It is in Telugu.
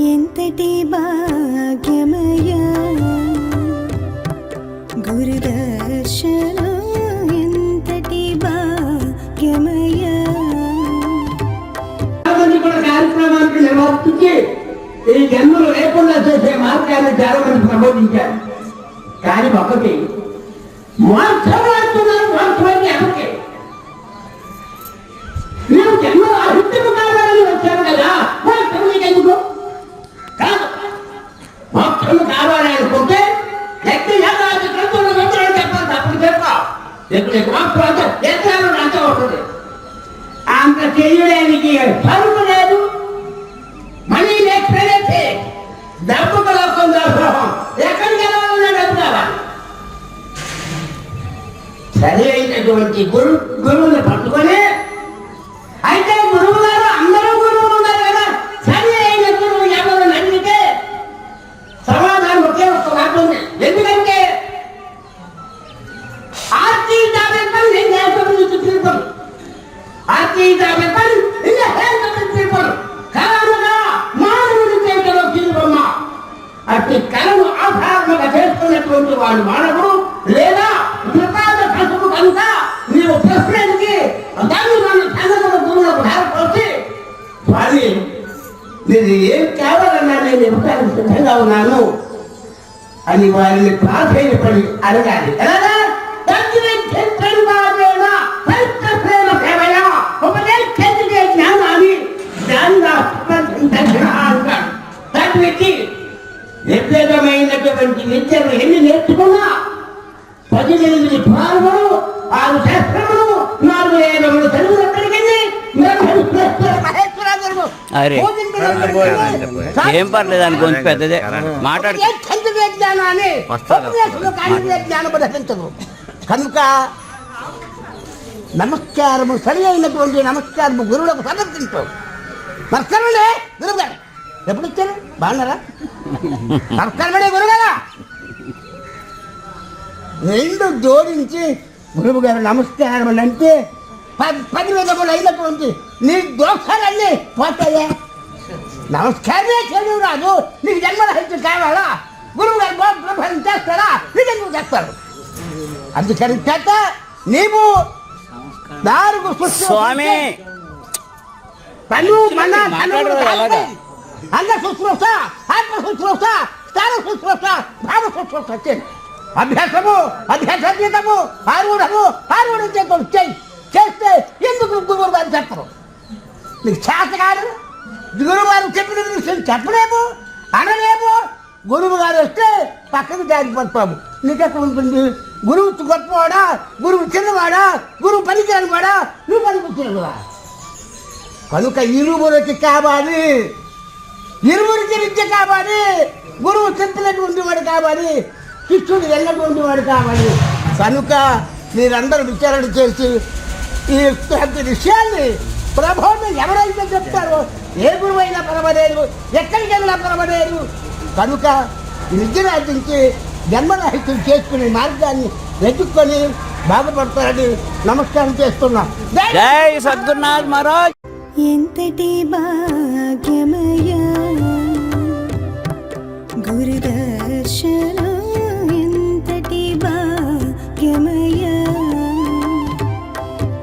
ఎంతటి భాగ్యమయా గురుదర్శనం ఎంతటి భాగ్యమయా కార్యక్రమానికి నిర్వర్తించి ఈ జన్మలు లేకుండా చేసే మార్గాన్ని చాలా ప్రబోధించారు. కానీ ఒకటి మోక్షం ఎక్కడ మోక్షం ఉంటుంది. అంత చేయడానికి పరుగు లేదు. మనీ లేక లేకపోతే డబ్బు కలవకుండా దాసోహం ఎక్కడ కలవాలన్నా డబ్బు కావాలి సరి అయినటువంటి గురు గురువుని పట్టుకొని చేస్తాను చూపించాను ఆర్టీగా weapon in the hand of the people కలముగా మానవుడి చేతిలో కీలుబొమ్మ అట్టి కలను ఆధారంగా చేసుకున్నటువంటి వాడు మానవుడు లేదా ప్రసాద పసుపు కనుక నీవు ప్రశ్నకి దాన్ని మన సంగతుల గురువులకు మీరు ఏం కావాలన్నా నేను ఇవ్వడానికి సిద్ధంగా ఉన్నాను అని వారిని ప్రాధాన్యపడి అడగాలి ఎలాగా నిర్వేదమైనటువంటి విద్యను ఎన్ని నేర్చుకున్నా పదిహేను భారములు ఆరు శాస్త్రములు నాలుగు వేదములు తెలుగు ఎక్కడికి అరే. ఏం పర్లేదు అని కొంచెం పెద్దదే. మాట్లాడు. కనుక నమస్కారము సరి అయినటువంటి నమస్కారము గురువులకు సమర్పించు. నమస్కారమండి గురువు గారు ఎప్పుడు ఇచ్చారు బాగున్నారా? నమస్కారమండి గురువు గారా రెండు జోడించి గురువు గారు నమస్కారం అంటే పది పది విధములు అయినటువంటి నీ దోషాలన్నీ పోతాయా? నమస్కారమే చేయడం రాదు. నీకు జన్మరహితం కావాలా? గురువు గారు బ్రహ్మం చేస్తారా? నిజంగా చేస్తారు అందుకని చేత నీవు నాలుగు స్వామి! తను మన మాట్లాడరు శుశ్రూష ఆత్మ శుశ్రూష స్థాన శుశ్రూష భావ శుశ్రూష చేయండి అభ్యాసము అభ్యాసము ఆరుడము ఆరుడు చేతులు చేయి చేస్తే ఎందుకు గురువు గారు చెప్పరు? నీకు చేత కాదు. గురువు గారు చెప్పిన విషయం చెప్పలేము అనలేము. గురువు గారు వస్తే పక్కకు జారిపోతాము నీకెక్కడ ఉంటుంది? గురువు గొప్పవాడా? గురువు చిన్నవాడా? గురువు పనిచేయనివాడా? వాడా నువ్వు పనికొచ్చినవాడా కనుక ఇరువురికి కావాలి. ఇరువురికి విద్య కావాలి గురువు చెప్పినటువంటి వాడు కావాలి శిష్యుడు వెళ్ళటువంటి వాడు కావాలి కనుక మీరందరూ విచారణ చేసి ఈ విషయాన్ని ప్రభావం ఎవరైతే చెప్తారో ఏ గురువైనా పరమలేదు ఎక్కడికి వెళ్ళినా పరమలేదు కనుక ఆర్జించి జన్మరాహిత్యం చేసుకునే మార్గాన్ని వెతుక్కొని బాగుపడతారని నమస్కారం చేస్తున్నాం. జై సద్గురునాథ్ మహారాజ్. ఎంతటి భాగ్యమయా గురుదర్శనం